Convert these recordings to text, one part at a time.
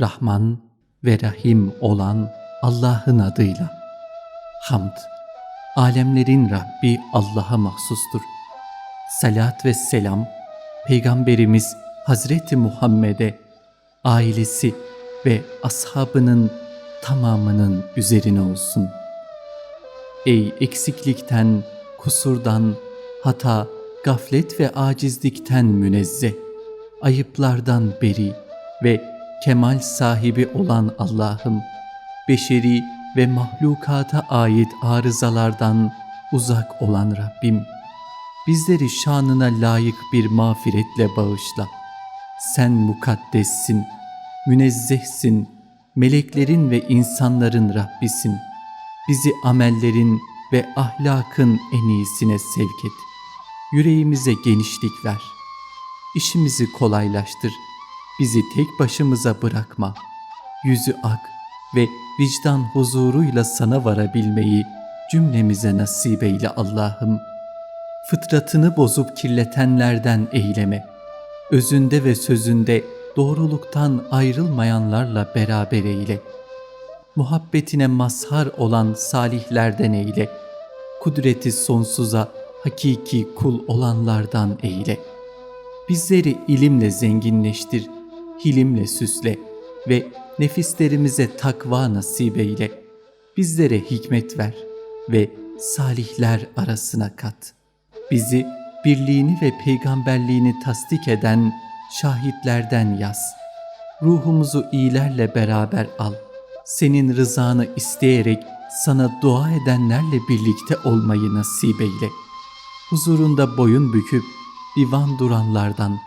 Rahman ve Rahim olan Allah'ın adıyla. Hamd, alemlerin Rabbi Allah'a mahsustur. Salat ve selam, Peygamberimiz Hazreti Muhammed'e, ailesi ve ashabının tamamının üzerine olsun. Ey eksiklikten, kusurdan, hata, gaflet ve acizlikten münezzeh, ayıplardan beri ve kemal sahibi olan Allah'ım, beşeri ve mahlukata ait arızalardan uzak olan Rabbim, bizleri şanına layık bir mağfiretle bağışla. Sen mukaddessin, münezzehsin, meleklerin ve insanların Rabbisin. Bizi amellerin ve ahlakın en iyisine sevk et. Yüreğimize genişlik ver. İşimizi kolaylaştır.'' Bizi tek başımıza bırakma. Yüzü ak ve vicdan huzuruyla sana varabilmeyi cümlemize nasip eyle Allah'ım. Fıtratını bozup kirletenlerden eyleme. Özünde ve sözünde doğruluktan ayrılmayanlarla beraber eyle. Muhabbetine mazhar olan salihlerden eyle. Kudreti sonsuza hakiki kul olanlardan eyle. Bizleri ilimle zenginleştir.'' Hilimle süsle ve nefislerimize takva nasip eyle. Bizlere hikmet ver ve salihler arasına kat. Bizi birliğini ve peygamberliğini tasdik eden şahitlerden yaz. Ruhumuzu iyilerle beraber al. Senin rızanı isteyerek sana dua edenlerle birlikte olmayı nasip eyle. Huzurunda boyun büküp divan duranlardan,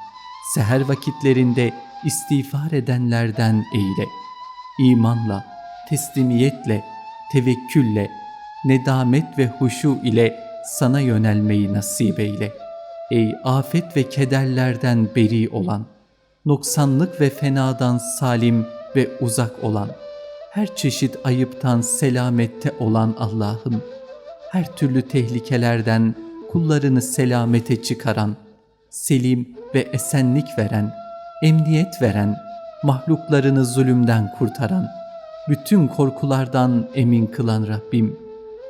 seher vakitlerinde istiğfar edenlerden eyle. İmanla, teslimiyetle, tevekkülle, nedamet ve huşu ile sana yönelmeyi nasip eyle. Ey afet ve kederlerden beri olan, noksanlık ve fenadan salim ve uzak olan, her çeşit ayıptan selamette olan Allah'ım, her türlü tehlikelerden kullarını selamete çıkaran, selim ve esenlik veren, emniyet veren, mahluklarını zulümden kurtaran, bütün korkulardan emin kılan Rabbim,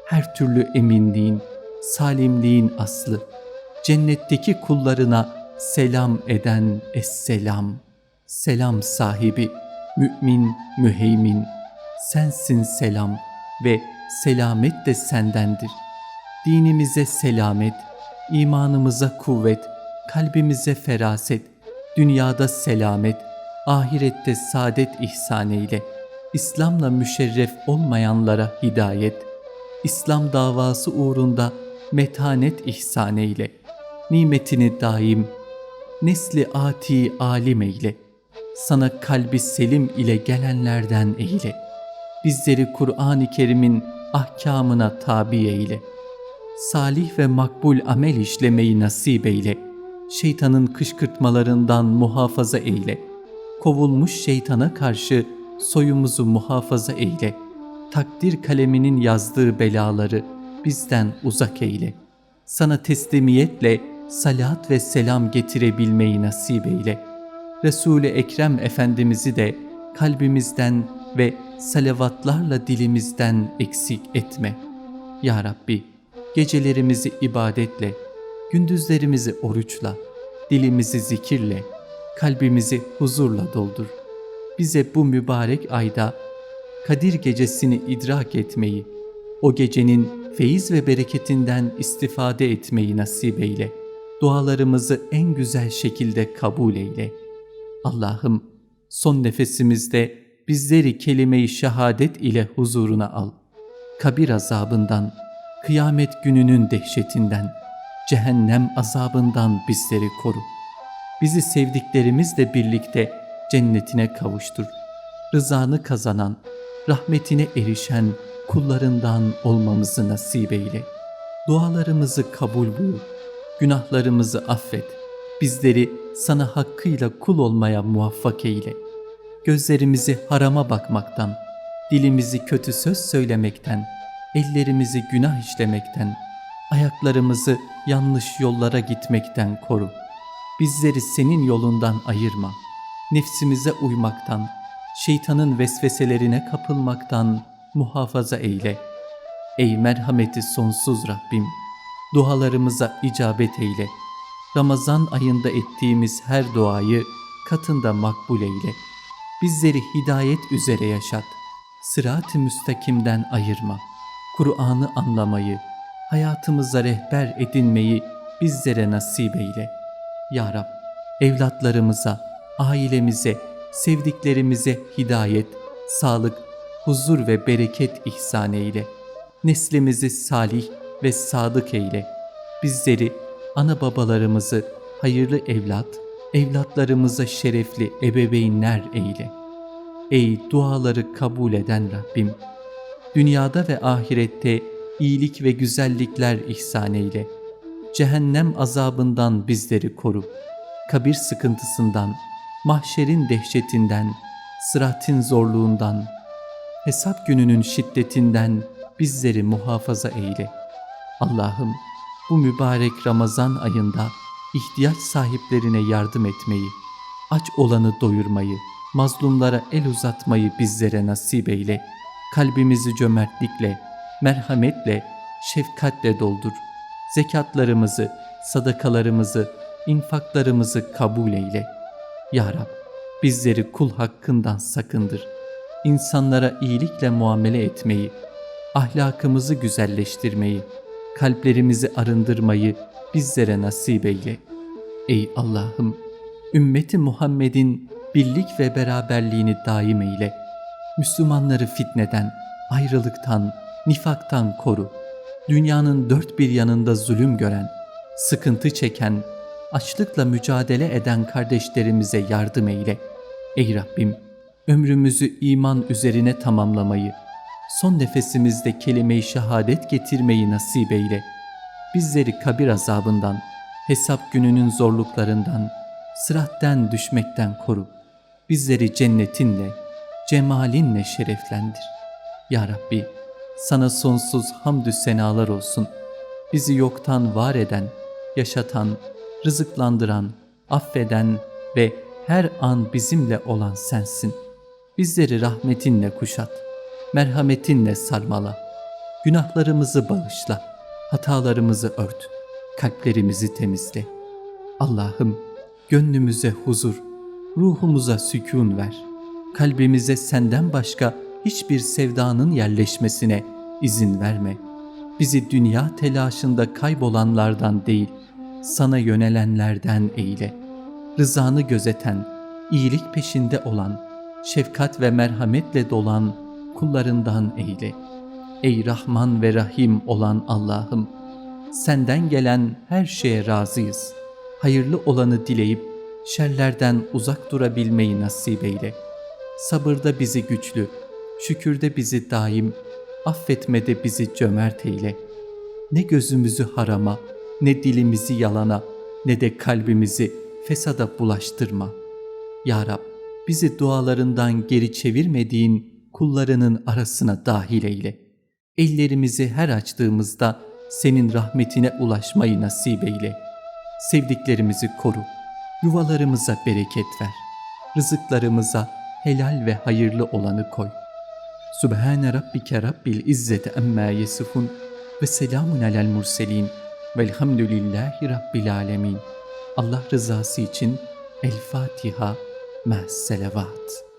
her türlü eminliğin, salimliğin aslı, cennetteki kullarına selam eden Esselam, selam sahibi, mümin, müheymin, sensin selam ve selamet de sendendir. Dinimize selamet, imanımıza kuvvet, kalbimize feraset, dünyada selamet, ahirette saadet ihsan eyle. İslam'la müşerref olmayanlara hidayet, İslam davası uğrunda metanet ihsan eyle. Nimetini daim, nesli ati alim eyle. Sana kalbi selim ile gelenlerden eyle. Bizleri Kur'an-ı Kerim'in ahkamına tabi eyle. Salih ve makbul amel işlemeyi nasip eyle.'' Şeytanın kışkırtmalarından muhafaza eyle. Kovulmuş şeytana karşı soyumuzu muhafaza eyle. Takdir kaleminin yazdığı belaları bizden uzak eyle. Sana teslimiyetle salat ve selam getirebilmeyi nasip eyle. Resul-i Ekrem Efendimiz'i de kalbimizden ve salavatlarla dilimizden eksik etme. Ya Rabbi, gecelerimizi ibadetle, gündüzlerimizi oruçla, dilimizi zikirle, kalbimizi huzurla doldur. Bize bu mübarek ayda Kadir gecesini idrak etmeyi, o gecenin feyiz ve bereketinden istifade etmeyi nasip eyle. Dualarımızı en güzel şekilde kabul eyle. Allah'ım son nefesimizde bizleri kelime-i şehadet ile huzuruna al. Kabir azabından, kıyamet gününün dehşetinden, cehennem azabından bizleri koru. Bizi sevdiklerimizle birlikte cennetine kavuştur. Rızanı kazanan, rahmetine erişen kullarından olmamızı nasip eyle. Dualarımızı kabul buyur. Günahlarımızı affet. Bizleri sana hakkıyla kul olmaya muvaffak eyle. Gözlerimizi harama bakmaktan, dilimizi kötü söz söylemekten, ellerimizi günah işlemekten, Ayaklarımızı yanlış yollara gitmekten koru. Bizleri senin yolundan ayırma. Nefsimize uymaktan, şeytanın vesveselerine kapılmaktan muhafaza eyle. Ey merhameti sonsuz Rabbim, dualarımıza icabet eyle. Ramazan ayında ettiğimiz her duayı katında makbul eyle. Bizleri hidayet üzere yaşat. Sırat-ı müstakimden ayırma. Kur'an'ı anlamayı, hayatımıza rehber edinmeyi bizlere nasip eyle. Ya Rab, evlatlarımıza, ailemize, sevdiklerimize hidayet, sağlık, huzur ve bereket ihsan eyle. Neslimizi salih ve sadık eyle. Bizleri, ana babalarımızı hayırlı evlat, evlatlarımıza şerefli ebeveynler eyle. Ey duaları kabul eden Rabbim! Dünyada ve ahirette iyilik ve güzellikler ihsan eyle. Cehennem azabından bizleri koru. Kabir sıkıntısından, mahşerin dehşetinden, sıratin zorluğundan, hesap gününün şiddetinden bizleri muhafaza eyle. Allah'ım bu mübarek Ramazan ayında ihtiyaç sahiplerine yardım etmeyi, aç olanı doyurmayı, mazlumlara el uzatmayı bizlere nasip eyle. Kalbimizi cömertlikle, merhametle, şefkatle doldur. Zekatlarımızı, sadakalarımızı, infaklarımızı kabul eyle. Ya Rab, bizleri kul hakkından sakındır. İnsanlara iyilikle muamele etmeyi, ahlakımızı güzelleştirmeyi, kalplerimizi arındırmayı bizlere nasip eyle. Ey Allah'ım, ümmeti Muhammed'in birlik ve beraberliğini daim eyle. Müslümanları fitneden, ayrılıktan, nifaktan koru. Dünyanın dört bir yanında zulüm gören, sıkıntı çeken, açlıkla mücadele eden kardeşlerimize yardım eyle. Ey Rabbim, ömrümüzü iman üzerine tamamlamayı, son nefesimizde kelime-i şehadet getirmeyi nasip eyle. Bizleri kabir azabından, hesap gününün zorluklarından, sıratten düşmekten koru. Bizleri cennetinle, cemalinle şereflendir. Ya Rabbi, sana sonsuz hamdü senalar olsun. Bizi yoktan var eden, yaşatan, rızıklandıran, affeden ve her an bizimle olan sensin. Bizleri rahmetinle kuşat, merhametinle sarmala. Günahlarımızı bağışla, hatalarımızı ört, kalplerimizi temizle. Allah'ım gönlümüze huzur, ruhumuza sükun ver. Kalbimize senden başka hiçbir sevdanın yerleşmesine izin verme. Bizi dünya telaşında kaybolanlardan değil, sana yönelenlerden eyle. Rızanı gözeten, iyilik peşinde olan, şefkat ve merhametle dolan kullarından eyle. Ey Rahman ve Rahim olan Allah'ım, senden gelen her şeye razıyız. Hayırlı olanı dileyip şerlerden uzak durabilmeyi nasip eyle. Sabırda bizi güçlü, şükürde bizi daim, affetmede bizi cömert eyle. Ne gözümüzü harama, ne dilimizi yalana, ne de kalbimizi fesada bulaştırma. Ya Rab, bizi dualarından geri çevirmediğin kullarının arasına dahil eyle. Ellerimizi her açtığımızda senin rahmetine ulaşmayı nasip eyle. Sevdiklerimizi koru, yuvalarımıza bereket ver, rızıklarımıza helal ve hayırlı olanı koy. Sübhane Rabbike Rabbil İzzeti Emmâ Yesifun ve selamun alel murselin velhamdülillahi Rabbil Alemin. Allah rızası için El Fatiha, Ma'as Selavat.